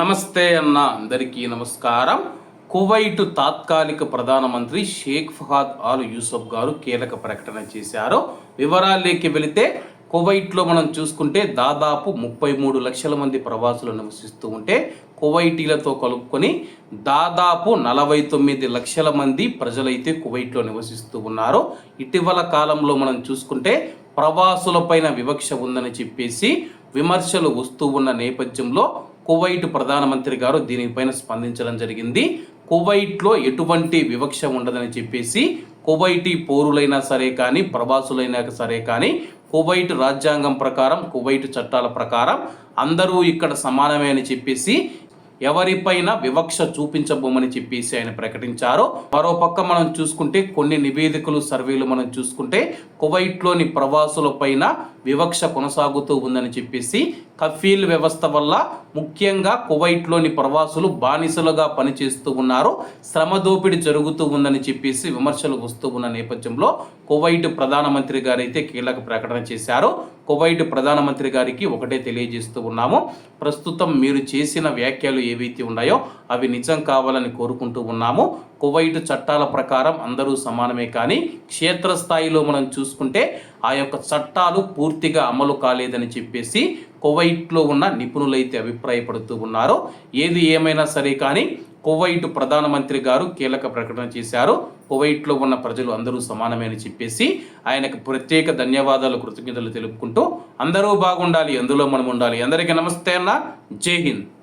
నమస్తే అన్న అందరికీ నమస్కారం. కువైట్ తాత్కాలిక ప్రధానమంత్రి షేక్ ఫహాద్ ఆల్ యూసఫ్ గారు కీలక ప్రకటన చేశారు. వివరాల్లోకి వెళితే కువైట్లో మనం చూసుకుంటే దాదాపు ముప్పై మూడు లక్షల మంది ప్రవాసులు నివసిస్తూ ఉంటే కువైటీలతో కలుపుకొని దాదాపు నలభై తొమ్మిది లక్షల మంది ప్రజలైతే కువైట్లో నివసిస్తూ ఉన్నారు. ఇటీవల కాలంలో మనం చూసుకుంటే ప్రవాసులపైన వివక్ష ఉందని చెప్పేసి విమర్శలు వస్తూ ఉన్న నేపథ్యంలో కువైట్ ప్రధానమంత్రి గారు దీనిపైన స్పందించడం జరిగింది. కువైట్లో ఎటువంటి వివక్ష ఉండదని చెప్పేసి కువైటీ పౌరులైనా సరే కానీ ప్రవాసులైనా సరే కానీ కువైట్ రాజ్యాంగం ప్రకారం కువైట్ చట్టాల ప్రకారం అందరూ ఇక్కడ సమానమే అని చెప్పేసి ఎవరిపైన వివక్ష చూపించబోమని చెప్పేసి ఆయన ప్రకటించారు. మరోపక్క మనం చూసుకుంటే కొన్ని నివేదికలు సర్వేలు మనం చూసుకుంటే కువైట్లోని ప్రవాసులపైన వివక్ష కొనసాగుతూ ఉందని చెప్పేసి కఫీల్ వ్యవస్థ వల్ల ముఖ్యంగా కువైట్లోని ప్రవాసులు బానిసలుగా పనిచేస్తూ ఉన్నారు. శ్రమ దోపిడీ జరుగుతూ ఉందని చెప్పేసి విమర్శలు వస్తూ ఉన్న నేపథ్యంలో కువైట్ ప్రధానమంత్రి గారైతే కీలక ప్రకటన చేశారు. కువైట్ ప్రధానమంత్రి గారికి ఒకటే తెలియజేస్తూ ఉన్నాము. ప్రస్తుతం మీరు చేసిన వ్యాఖ్యలు ఏవైతే ఉన్నాయో అవి నిజం కావాలని కోరుకుంటూ ఉన్నాము. కువైట్ చట్టాల ప్రకారం అందరూ సమానమే కానీ క్షేత్రస్థాయిలో మనం చూసుకుంటే ఆ యొక్క చట్టాలు పూర్తిగా అమలు కాలేదని చెప్పేసి కువైట్లో ఉన్న నిపుణులైతే అభిప్రాయపడుతూ ఉన్నారు. ఏది ఏమైనా సరే కానీ కువైట్ ప్రధానమంత్రి గారు కీలక ప్రకటన చేశారు. కువైట్లో ఉన్న ప్రజలు అందరూ సమానమే అని చెప్పేసి ఆయనకు ప్రత్యేక ధన్యవాదాలు కృతజ్ఞతలు తెలుపుకుంటూ అందరూ బాగుండాలి అందులో మనం ఉండాలి. అందరికీ నమస్తే అన్న. జై హింద్.